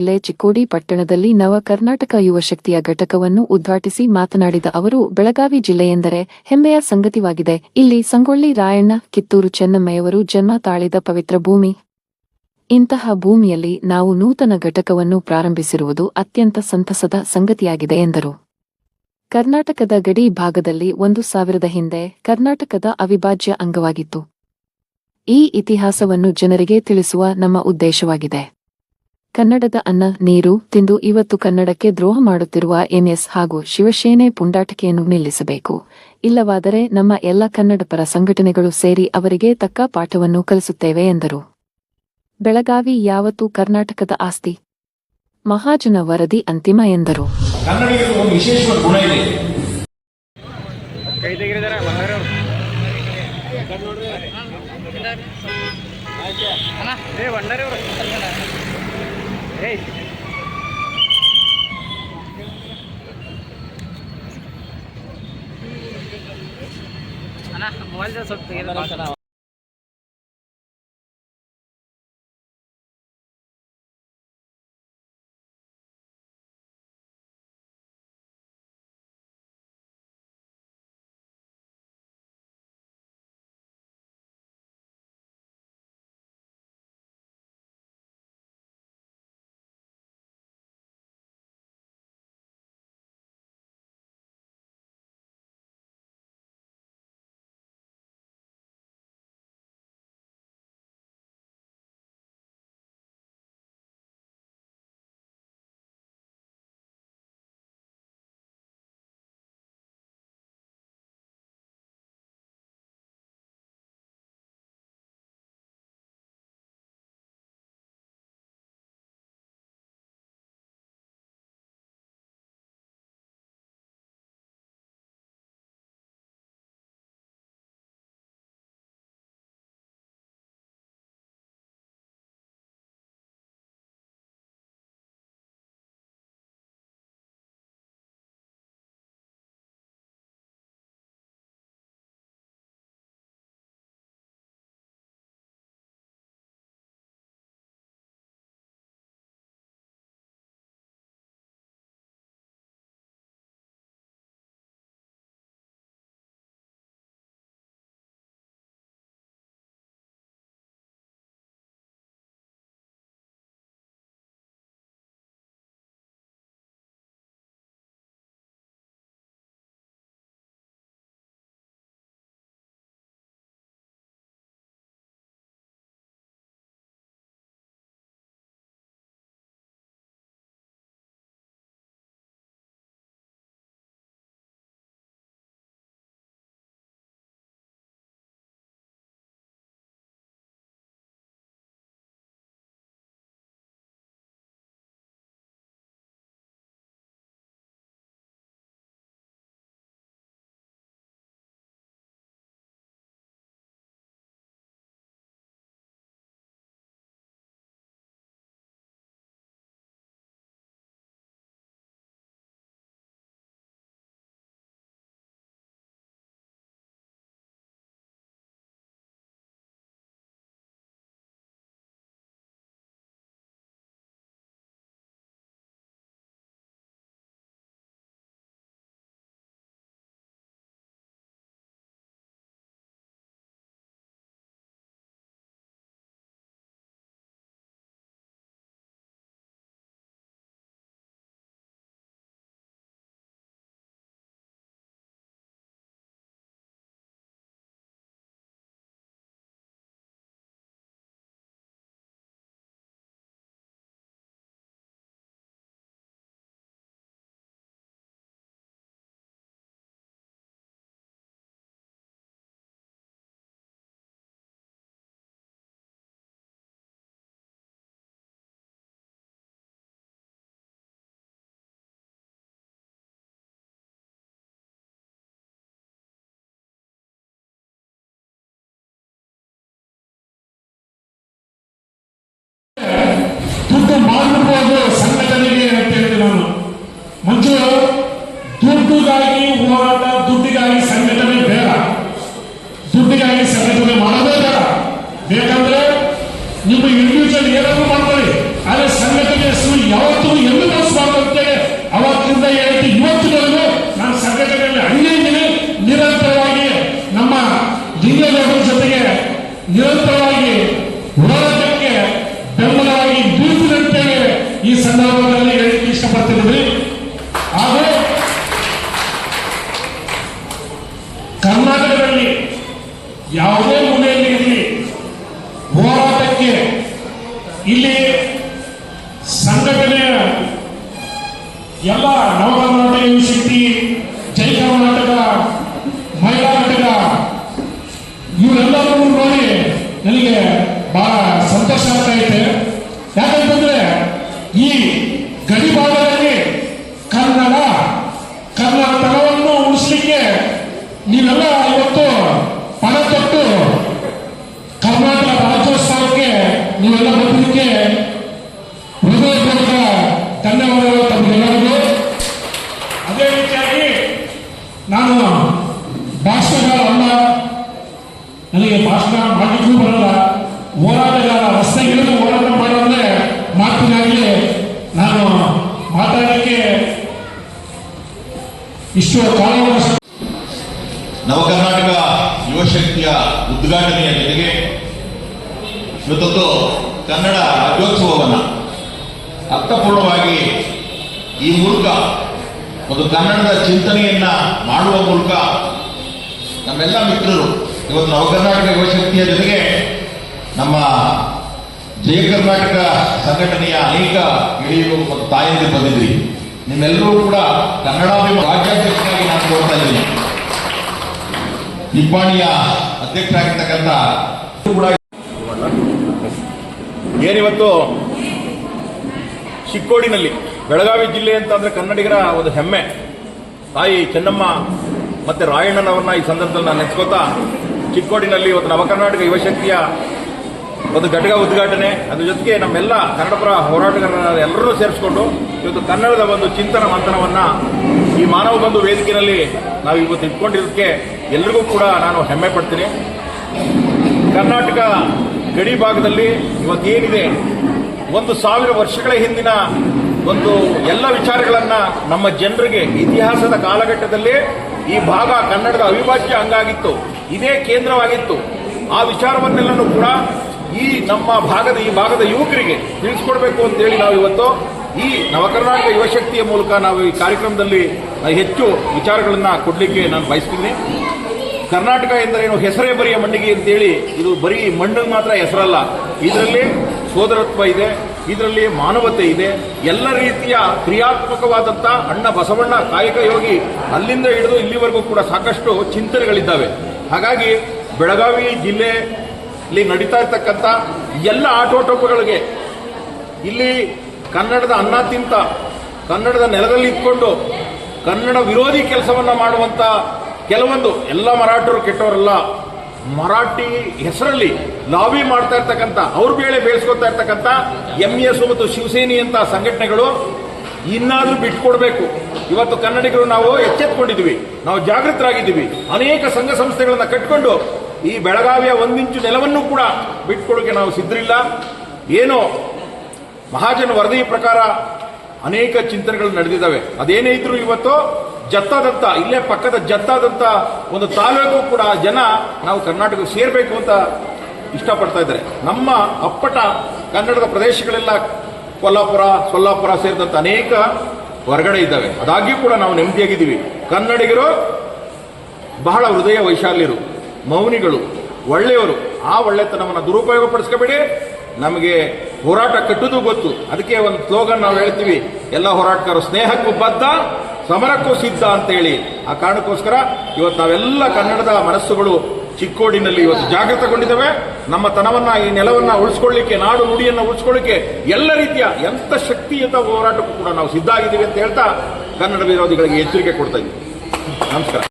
ಜಿಲ್ಲೆ ಚಿಕ್ಕೋಡಿ ಪಟ್ಟಣದಲ್ಲಿ ನವ ಕರ್ನಾಟಕ ಯುವ ಶಕ್ತಿಯ ಘಟಕವನ್ನು ಉದ್ಘಾಟಿಸಿ ಮಾತನಾಡಿದ ಅವರು, ಬೆಳಗಾವಿ ಜಿಲ್ಲೆಯೆಂದರೆ ಹೆಮ್ಮೆಯ ಸಂಗತಿವಾಗಿದೆ. ಇಲ್ಲಿ ಸಂಗೊಳ್ಳಿ ರಾಯಣ್ಣ, ಕಿತ್ತೂರು ಚೆನ್ನಮ್ಮಯವರು ಜನ್ಮ ತಾಳಿದ ಪವಿತ್ರ ಭೂಮಿ. ಇಂತಹ ಭೂಮಿಯಲ್ಲಿ ನಾವು ನೂತನ ಘಟಕವನ್ನು ಪ್ರಾರಂಭಿಸಿರುವುದು ಅತ್ಯಂತ ಸಂತಸದ ಸಂಗತಿಯಾಗಿದೆ ಎಂದರು. ಕರ್ನಾಟಕದ ಗಡಿ ಭಾಗದಲ್ಲಿ ಒಂದು ಸಾವಿರದ ಹಿಂದೆ ಕರ್ನಾಟಕದ ಅವಿಭಾಜ್ಯ ಅಂಗವಾಗಿತ್ತು. ಈ ಇತಿಹಾಸವನ್ನು ಜನರಿಗೆ ತಿಳಿಸುವ ನಮ್ಮ ಉದ್ದೇಶವಾಗಿದೆ. ಕನ್ನಡದ ಅನ್ನ ನೀರು ತಿಂದು ಇವತ್ತು ಕನ್ನಡಕ್ಕೆ ದ್ರೋಹ ಮಾಡುತ್ತಿರುವ ಎನ್ಎಸ್ ಹಾಗೂ ಶಿವಸೇನೆ ಪುಂಡಾಟಿಕೆಯನ್ನು ನಿಲ್ಲಿಸಬೇಕು. ಇಲ್ಲವಾದರೆ ನಮ್ಮ ಎಲ್ಲ ಕನ್ನಡ ಪರ ಸಂಘಟನೆಗಳು ಸೇರಿ ಅವರಿಗೆ ತಕ್ಕ ಪಾಠವನ್ನು ಕಲಿಸುತ್ತೇವೆ ಎಂದರು. ಬೆಳಗಾವಿ ಯಾವತ್ತು ಕರ್ನಾಟಕದ ಆಸ್ತಿ. ಮಹಾಜನ ವರದಿ ಅಂತಿಮ ಎಂದರು. ಏ ಅವ್ರು ಏಯ್ ಅಣ್ಣ ಮೊಬೈಲ್ ಸ್ವಲ್ಪ ಮುಂಚೆ ದುಡ್ಡುಗಾಗಿ ಹೋರಾಟ, ದುಡ್ಡಿಗಾಗಿ ಸಂಘಟನೆ ಬೇಡ. ದುಡ್ಡಿಗಾಗಿ ಸಂಘಟನೆ ಮಾಡೋದೇ ಬೇಡ. ಬೇಕಂದ್ರೆ ನಿಮ್ಮ ಇಂಡಿವಿಜುವಲ್ ಏನಾದ್ರು ಮಾಡ್ಕೊಳ್ಳಿ. ಆದ್ರೆ ಸಂಘಟನೆ ಹೆಸರು ಯಾವತ್ತೂ ಎಲ್ಲೂ ಬಳಸಬಾರ್ದು ಅಂತೇಳಿ ಅವತ್ತಿಂದ ಹೇಳ್ತಿ ಇವತ್ತಿನವರೆಗೂ ನಾನು ಸಂಘಟನೆಯಲ್ಲಿ ಹಳ್ಳಿ ಇದ್ದೀನಿ ನಿರಂತರವಾಗಿ ನಮ್ಮ ಲಿಂಗದೇವರ ಜೊತೆಗೆ ನಿರಂತರವಾಗಿ ಹೋರಾಟಕ್ಕೆ ಬೆಂಬಲವಾಗಿ ನಿಂತಿರುತ್ತೇವೆ ಈ ಸಂದರ್ಭದಲ್ಲಿ ಹೇಳಿಕ್ಕೆ ಇಷ್ಟಪಡ್ತಿದ್ದೀನಿ. ಇಲ್ಲಿ ಸಂಘಟನೆಯ ಎಲ್ಲ ನವಕರ್ನಾಟಕ ಶಕ್ತಿ, ಜೈ ಕರ್ನಾಟಕ, ಮಹಿಳಾ ಘಟಕ, ಇವರೆಲ್ಲರೂ ನೋಡಿ, ನನಗೆ ಬಹಳ ಸಂತೋಷ ಆಗ್ತಾ ಇದೆ. ಯಾಕಂತಂದ್ರೆ ಈ ಗಡಿ ಭಾಗದಲ್ಲಿ ಕನ್ನಡ ಕನ್ನಡತನವನ್ನು ಉಳಿಸ್ಲಿಕ್ಕೆ ನೀವೆಲ್ಲ ಇವತ್ತು ಪಣ ತೊಟ್ಟು ಕರ್ನಾಟಕ ರಾಜ್ಯೋತ್ಸವಕ್ಕೆ ನೀವೆಲ್ಲ ಬಂದಿದ್ದಕ್ಕೆ ಹೃದಯಪೂರ್ವಕ ಧನ್ಯವಾದಗಳು ತಮಗೆಲ್ಲರಿಗೂ ಅದೇ ರೀತಿಯಾಗಿ ನಾನು ಭಾಷಣಗಾರ ಅಲ್ಲ ನನಗೆ ಭಾಷಣ ಮಾಡಲಿಕ್ಕೂ ಬರಲ್ಲ, ಹೋರಾಟಗಾರ, ರಸ್ತೆಗಿಳಿದು ಹೋರಾಟ ಮಾಡೋದ್ರೆ ಮಾತಿನಾಗಲಿ ನಾನು ಮಾತಾಡಲಿಕ್ಕೆ ಇಷ್ಟು ಕಾಲಾವಕಾಶ ನವಕರ್ನಾಟಕ ಯುವಶಕ್ತಿಯ ಉದ್ಘಾಟನೆಯ ಜೊತೆಗೆ ಇವತ್ತೊಂದು ಕನ್ನಡ ರಾಜ್ಯೋತ್ಸವವನ್ನು ಅರ್ಥಪೂರ್ಣವಾಗಿ ಈ ಮೂಲಕ ಒಂದು ಕನ್ನಡದ ಚಿಂತನೆಯನ್ನ ಮಾಡುವ ಮೂಲಕ ನಮ್ಮೆಲ್ಲ ಮಿತ್ರರು, ಇವತ್ತು ನವಕರ್ನಾಟಕ ಯುವಶಕ್ತಿಯ ಜೊತೆಗೆ ನಮ್ಮ ಜಯ ಕರ್ನಾಟಕ ಸಂಘಟನೆಯ ಅನೇಕ ಹಿರಿಯರು ಮತ್ತು ತಾಯಂದಿ ಬಂದಿದ್ರಿ ನಿಮ್ಮೆಲ್ಲರೂ ಕೂಡ ಕನ್ನಡಾಭಿಮಾನ ರಾಜ್ಯಾಧ್ಯಕ್ಷರಾಗಿ ನಾನು ನೋಡ್ತಾ ಇದ್ದೀನಿ. ನಿಪ್ಪಾಣಿಯ ಅಧ್ಯಕ್ಷರಾಗಿರ್ತಕ್ಕಂಥ ಏನಿವತ್ತು ಚಿಕ್ಕೋಡಿನಲ್ಲಿ. ಬೆಳಗಾವಿ ಜಿಲ್ಲೆ ಅಂತಂದ್ರೆ ಕನ್ನಡಿಗರ ಒಂದು ಹೆಮ್ಮೆ. ತಾಯಿ ಚೆನ್ನಮ್ಮ ಮತ್ತೆ ರಾಯಣ್ಣನವರನ್ನ ಈ ಸಂದರ್ಭದಲ್ಲಿ ನಾನು ನೆನೆಸ್ಕೋತಾ ಚಿಕ್ಕೋಡಿನಲ್ಲಿ ಇವತ್ತು ನವಕರ್ನಾಟಕ ಯುವಶಕ್ತಿಯ ಒಂದು ಘಟಕ ಉದ್ಘಾಟನೆ. ಅದ್ರ ಜೊತೆಗೆ ನಮ್ಮೆಲ್ಲ ಕನ್ನಡಪರ ಹೋರಾಟಗಾರರ ಎಲ್ಲರೂ ಸೇರಿಸ್ಕೊಂಡು ಇವತ್ತು ಕನ್ನಡದ ಒಂದು ಚಿಂತನ ಮಂಥನವನ್ನ ಈ ಮಾನವ ಬಂಧು ವೇದಿಕೆಯಲ್ಲಿ ನಾವು ಇವತ್ತು ಇಟ್ಕೊಂಡಿರೋದಕ್ಕೆ ಎಲ್ರಿಗೂ ಕೂಡ ನಾನು ಹೆಮ್ಮೆ ಪಡ್ತೀನಿ. ಕರ್ನಾಟಕ ಗಡಿ ಭಾಗದಲ್ಲಿ ಇವತ್ತೇನಿದೆ ಒಂದು ಸಾವಿರ ವರ್ಷಗಳ ಹಿಂದಿನ ಒಂದು ಎಲ್ಲ ವಿಚಾರಗಳನ್ನು ನಮ್ಮ ಜನರಿಗೆ ಇತಿಹಾಸದ ಕಾಲಘಟ್ಟದಲ್ಲಿ ಈ ಭಾಗ ಕನ್ನಡದ ಅವಿಭಾಜ್ಯ ಅಂಗಾಗಿತ್ತು, ಇದೇ ಕೇಂದ್ರವಾಗಿತ್ತು. ಆ ವಿಚಾರವನ್ನೆಲ್ಲನೂ ಕೂಡ ಈ ನಮ್ಮ ಭಾಗದ, ಈ ಭಾಗದ ಯುವಕರಿಗೆ ತಿಳಿಸ್ಕೊಡ್ಬೇಕು ಅಂತೇಳಿ ನಾವು ಇವತ್ತು ಈ ನವಕರ್ನಾಟಕ ಯುವಶಕ್ತಿಯ ಮೂಲಕ ನಾವು ಈ ಕಾರ್ಯಕ್ರಮದಲ್ಲಿ ಹೆಚ್ಚು ವಿಚಾರಗಳನ್ನು ಕೊಡಲಿಕ್ಕೆ ನಾನು ಬಯಸ್ತೀನಿ. ಕರ್ನಾಟಕ ಎಂದರೇನು? ಹೆಸರೇ ಬರಿಯ ಮಣ್ಣಿಗೆ ಅಂತೇಳಿ ಇದು ಬರೀ ಮಣ್ಣು ಮಾತ್ರ ಹೆಸರಲ್ಲ. ಇದರಲ್ಲಿ ಸೋದರತ್ವ ಇದೆ, ಇದರಲ್ಲಿ ಮಾನವತೆ ಇದೆ, ಎಲ್ಲ ರೀತಿಯ ಕ್ರಿಯಾತ್ಮಕವಾದಂಥ ಅಣ್ಣ ಬಸವಣ್ಣ ಕಾಯಕ ಯೋಗಿ ಅಲ್ಲಿಂದ ಹಿಡಿದು ಇಲ್ಲಿವರೆಗೂ ಕೂಡ ಸಾಕಷ್ಟು ಚಿಂತನೆಗಳಿದ್ದಾವೆ. ಹಾಗಾಗಿ ಬೆಳಗಾವಿ ಜಿಲ್ಲೆಯಲ್ಲಿ ನಡೀತಾ ಇರ್ತಕ್ಕಂಥ ಎಲ್ಲ ಆಟೋಟೋಪಗಳಿಗೆ ಇಲ್ಲಿ ಕನ್ನಡದ ಅನ್ನ ತಿಂತ ಕನ್ನಡದ ನೆಲದಲ್ಲಿ ಇದ್ಕೊಂಡು ಕನ್ನಡ ವಿರೋಧಿ ಕೆಲಸವನ್ನ ಮಾಡುವಂತ ಕೆಲವೊಂದು ಎಲ್ಲ ಮರಾಠರು ಕೆಟ್ಟವರಲ್ಲ ಮರಾಠಿ ಹೆಸರಲ್ಲಿ ಲಾಬಿ ಮಾಡ್ತಾ ಇರ್ತಕ್ಕಂಥ, ಅವ್ರ ಬೇಳೆ ಬೇಯಿಸ್ಕೊತಾ ಇರ್ತಕ್ಕಂಥ ಎಂ ಎಸ್ ಮತ್ತು ಶಿವಸೇನಿ ಅಂತ ಸಂಘಟನೆಗಳು ಇನ್ನಾದ್ರೂ ಬಿಟ್ಕೊಡ್ಬೇಕು. ಇವತ್ತು ಕನ್ನಡಿಗರು ನಾವು ಎಚ್ಚೆತ್ಕೊಂಡಿದ್ವಿ ನಾವು ಜಾಗೃತರಾಗಿದ್ದೀವಿ. ಅನೇಕ ಸಂಘ ಸಂಸ್ಥೆಗಳನ್ನ ಕಟ್ಕೊಂಡು ಈ ಬೆಳಗಾವಿಯ ಒಂದಿಂಚು ನೆಲವನ್ನು ಕೂಡ ಬಿಟ್ಕೊಡೋಕೆ ನಾವು ಸಿದ್ಧರಿಲ್ಲ. ಏನೋ ಮಹಾಜನ ವರದಿ ಪ್ರಕಾರ ಅನೇಕ ಚಿಂತನೆಗಳು ನಡೆದಿದ್ದಾವೆ. ಅದೇನೇ ಇದ್ರು ಇವತ್ತು ಜತ್ತಾದಂತ, ಇಲ್ಲೇ ಪಕ್ಕದ ಜತ್ತಾದಂಥ ಒಂದು ತಾಲೂಕು ಕೂಡ ಜನ ನಾವು ಕರ್ನಾಟಕಕ್ಕೆ ಸೇರಬೇಕು ಅಂತ ಇಷ್ಟಪಡ್ತಾ ಇದ್ದಾರೆ. ನಮ್ಮ ಅಪ್ಪಟ ಕನ್ನಡದ ಪ್ರದೇಶಗಳೆಲ್ಲ ಕೊಲ್ಲಾಪುರ, ಸೊಲ್ಲಾಪುರ ಸೇರಿದಂಥ ಅನೇಕ ಹೊರಗಡೆ ಇದ್ದಾವೆ. ಅದಾಗ್ಯೂ ಕೂಡ ನಾವು ನೆಮ್ಮದಿಯಾಗಿದ್ದೀವಿ. ಕನ್ನಡಿಗರು ಬಹಳ ಹೃದಯ ವೈಶಾಲ್ಯರು, ಮೌನಿಗಳು, ಒಳ್ಳೆಯವರು. ಆ ಒಳ್ಳೆತನವನ್ನು ದುರುಪಯೋಗ ಪಡಿಸ್ಕೋಬೇಡಿ ನಮಗೆ ಹೋರಾಟ ಕಟ್ಟುದು ಗೊತ್ತು. ಅದಕ್ಕೆ ಒಂದು ಸ್ಲೋಗನ್ ನಾವು ಹೇಳ್ತೀವಿ, ಎಲ್ಲ ಹೋರಾಟಗಾರರು ಸ್ನೇಹಕ್ಕೂ ಬದ್ಧ ಸಮರಕ್ಕೂ ಸಿದ್ಧ ಅಂತೇಳಿ. ಆ ಕಾರಣಕ್ಕೋಸ್ಕರ ಇವತ್ತು ನಾವೆಲ್ಲ ಕನ್ನಡದ ಮನಸ್ಸುಗಳು ಚಿಕ್ಕೋಡಿನಲ್ಲಿ ಇವತ್ತು ಜಾಗೃತಗೊಂಡಿದ್ದಾವೆ. ನಮ್ಮ ತನವನ್ನ ಈ ನೆಲವನ್ನ ಉಳಿಸ್ಕೊಳ್ಳಿಕ್ಕೆ, ನಾಡು ನುಡಿಯನ್ನ ಉಳಿಸ್ಕೊಳ್ಳಿಕ್ಕೆ ಎಲ್ಲ ರೀತಿಯ ಎಂತ ಶಕ್ತಿಯುತ ಹೋರಾಟಕ್ಕೂ ಕೂಡ ನಾವು ಸಿದ್ಧ ಆಗಿದ್ದೀವಿ ಅಂತ ಹೇಳ್ತಾ ಕನ್ನಡ ವಿರೋಧಿಗಳಿಗೆ ಎಚ್ಚರಿಕೆ ಕೊಡ್ತಾ ಇದ್ದೀವಿ ನಮಸ್ಕಾರ.